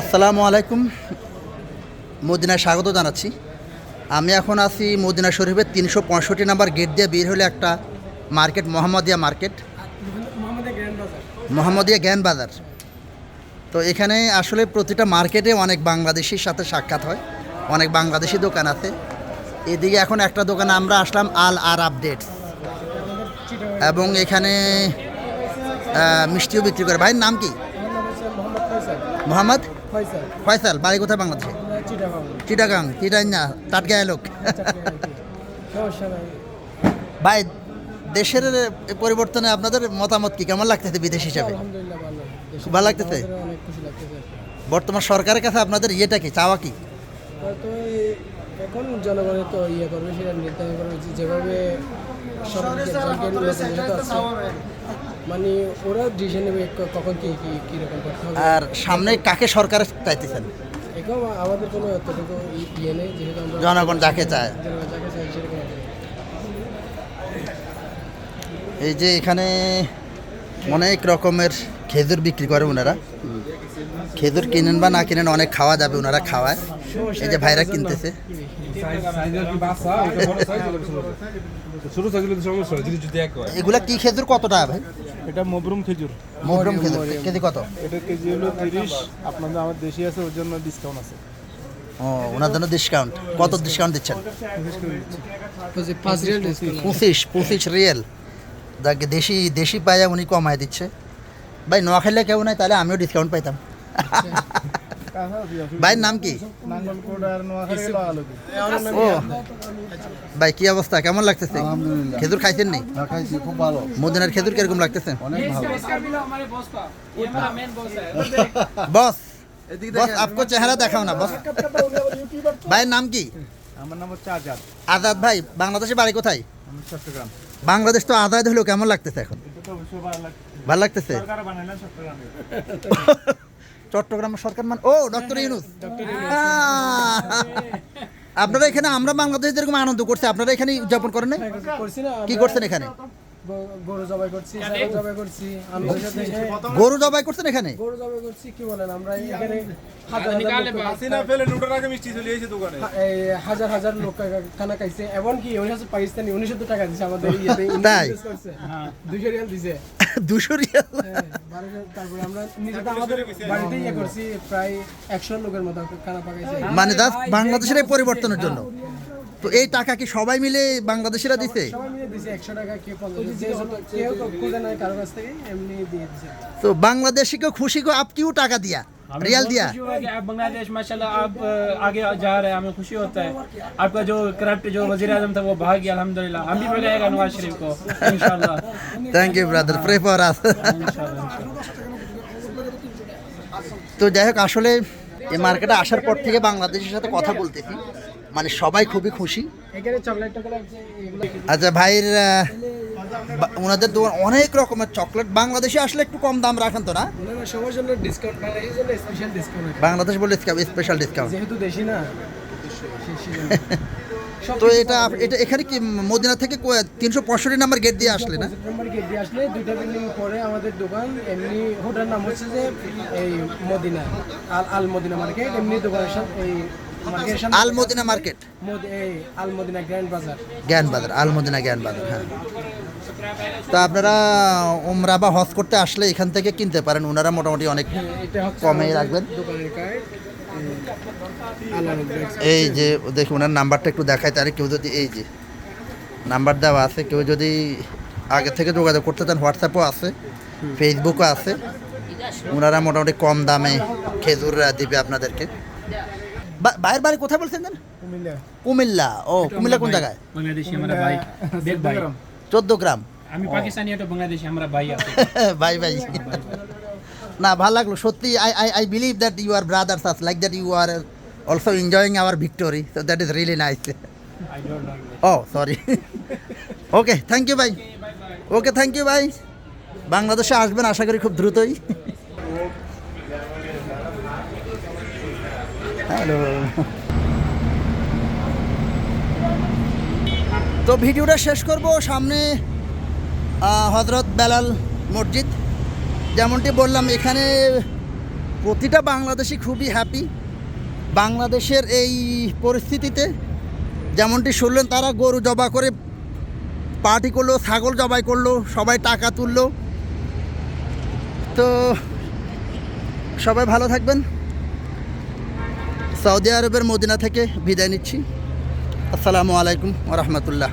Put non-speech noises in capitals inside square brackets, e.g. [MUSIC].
আসসালামু আলাইকুম। মদিনায় স্বাগত জানাচ্ছি। আমি এখন আছি মদিনা শরীফের তিনশো পঁয়ষট্টি নাম্বার গেট দিয়ে বের হলে একটা মার্কেট, মোহাম্মদিয়া মার্কেট। মোহাম্মদিয়া জ্ঞান বাজার। তো এখানে আসলে প্রতিটা মার্কেটে অনেক বাংলাদেশির সাথে সাক্ষাৎ হয়, অনেক বাংলাদেশি দোকান আছে। এদিকে এখন একটা দোকানে আমরা আসলাম আল আর আপডেটস। এবং এখানে মিষ্টিও বিক্রি করে। ভাইয়ের নাম কি? মোহাম্মদ ফয়সাল বাড়ি কোথায় বাংলাদেশে চিটাগাং চিটাই না টাটগায় লোক ভাই দেশের পরিবর্তনে আপনাদের মতামত কি কেমন লাগতেছে বিদেশ হিসাবে ভালো লাগতেছে বর্তমান সরকারের কাছে আপনাদের ইয়েটা কি চাওয়া কি এখন জনগণের তো ইয়ে করবে সেটা নির্ধারণ করা যেভাবে মানে ওরা ডিসিশন নেবে কখন কি কি কীরকম করতে হবে। আর সামনে কাকে সরকার চাইতেছেন? এখন আমাদের কোনো এতটুকু ইয়ে নেই যেহেতু আমরা জনগণ যাকে চায়। যাকে চাই সেরকম এই যে এখানে অনেক রকমের খেজুর বিক্রি করে ওনারা। খেজুর কিনেন বা না কিনেন অনেক খাওয়া যাবে ওনারা খাওয়ায়। এই যে ভাইরা কিনতেছে। এগুলা কি খেজুর? কত টাকা ভাই? এটা মবরুম খেজুর। মহরম খেজুর। কেজি কত? এটা কেজি হলো তিরিশ। আপনাদের আমার দেশি আছে ওর জন্য ডিসকাউন্ট আছে। ও ওনার জন্য ডিসকাউন্ট কত ডিসকাউন্ট দিচ্ছেন? পঁচিশ পঁচিশ রিয়েল দেশি দেশি পাইয়া উনি কমায় দিচ্ছে। ভাই নোয়াখাইলে কেউ নাই তাহলে আমিও ডিসকাউন্ট পাইতাম। ভাইয়ের নাম কি? নোয়াখালী ও। ভাই কি অবস্থা? কেমন লাগতেছে? খেজুর খাইছেন নি? খাইছি খুব ভালো। মদিনার খেজুর কীরকম লাগতেছে? অনেক বস বস আপকো চেহারা দেখাও না বস। ভাইয়ের নাম কি? আমার নাম হচ্ছে আজাদ। আজাদ ভাই বাংলাদেশে বাড়ি কোথায়? চট্টগ্রাম। বাংলাদেশ তো আজাদ হলো কেমন লাগতেছে এখন? ভালো লাগতেছে? [LAUGHS] চট্টগ্রাম। চট্টগ্রামের সরকার মানে ও ডক্টর ইউনুস! [LAUGHS] আপনারা এখানে আমরা বাংলাদেশ যেরকম আনন্দ করছি আপনারা এখানে উদযাপন করেন কি করছেন এখানে? গরু জবাই করছি ছাগল জবাই করছি গরু জবাই করছেন এখানে? গরু জবাই করছি কি বলেন আমরা এখানে হাজার হাজার লোক- ফেলে লুটার আগে মিষ্টি চলে এসেছে দোকানে। হাজার হাজার লোক খানা খাইছে। এমনকি উনি হচ্ছে পাকিস্তানি টাকা দিছে আমাদের তাই? দুশো রিয়াল দিছে। দুশো [LAUGHS] রিয়াল হ্যাঁ, তারপরে আমরা আমাদের বাড়িতে ইয়ে করছি প্রায় একশো লোকের মতো খানা পাকাইছে। মানে বাংলাদেশের পরিবর্তনের জন্য। তো এই টাকা কি সবাই মিলে বাংলাদেশিরা দিছে সবাই মিলে দিছে একশো টাকা কেউ পঞ্চাশ যে যত- কেউ তো খুঁজে নাই কারো কাছ থেকে এমনি দিয়ে দিছে তো বাংলাদেশি को खुशी को आप क्यों टाका दिया हमें रियल बहुत दिया खुशी हुआ कि आप बांग्लादेश माशाल्लाह आप अ, आगे जा रहे हैं हमें खुशी होता है आपका जो करप्ट जो वजीर आजम था वो भाग गया अल्हम्दुलिल्लाह हम भी बगाएगा नवाज शरीफ को इंशाल्लाह thank you brother pray for us তো যাই হোক আসলে এই মার্কেটে আসার পর থেকে বাংলাদেশের সাথে কথা বলতেছি মানে সবাই খুবই খুশি। আচ্ছা ভাইয়ের ওনাদের দোকান অনেক রকমের চকলেট বাংলাদেশে আসলে একটু কম দাম রাখেন তো না? সবার জন্য ডিসকাউন্ট স্পেশাল ডিসকাউন্ট বাংলাদেশ বলে স্পেশাল ডিসকাউন্ট যেহেতু দেশি না সে- সেজন্য। [LAUGHS] সব তো এটা। এটা এখানে কি মদিনা থেকে তিনশো পঁয়ষট্টি নাম্বার গেট দিয়ে আসলে না? গেট দিয়ে আসলে দুইটা বিল্ডিং পরে আমাদের দোকান এমনি হোটেল নাম হচ্ছে যে এই মদিনা আল আল মদিনা মার্কেট এমনি দোকানের সাথে এই আল মদিনা মার্কেট। আল মদিনা গ্র্যান্ড বাজার। জ্ঞান বাজার আল মদিনা জ্ঞান বাজার হ্যাঁ। তো আপনারা ওমরা বা হজ করতে আসলে এখান থেকে কিনতে পারেন ওনারা মোটামুটি অনেক হচ্ছে কমেই রাখবেন। এই যে দেখি ওনার নাম্বারটা একটু দেখায় তাহলে কেউ যদি এই যে নাম্বার দেওয়া আছে কেউ যদি আগে থেকে যোগাযোগ করতে চান হোয়াটসঅ্যাপও আছে ফেসবুকও আছে। ওনারা মোটামুটি কম দামে খেজুর দিবে আপনাদেরকে। বাইরে বাড়ি কোথায় বলছেন জান? কুমিল্লা। কুমিল্লা ও কুমিল্লা কোন জায়গায়? বাংলাদেশি আমরা ভাই [LAUGHS] দেব ভাই। 14 গ্রাম। আমি পাকিস্তানি এটা বাংলাদেশি আমরা ভাই আছি। [LAUGHS] ভাই ভাই। না ভালো লাগল। সত্যি I I I believe that you are brothers us like that you are also enjoying our victory so that is really nice oh sorry okay thank you ভাই ওকে থ্যাংক ইউ ভাই বাংলাদেশে আসবেন আশা করি খুব দ্রুতই। হ্যালো। তো ভিডিওটা শেষ করব সামনে হজরত বেলাল মসজিদ। যেমনটি বললাম, এখানে প্রতিটা বাংলাদেশি খুবই হ্যাপি বাংলাদেশের এই পরিস্থিতিতে যেমনটি শুনলেন, তারা গরু জবা করে পার্টি করল, ছাগল জবাই করল, সবাই টাকা তুললো। তো সবাই ভালো থাকবেন। সৌদি আরবের মদিনা থেকে বিদায় নিচ্ছি। আসসালামু আলাইকুম রহমতুল্লাহ।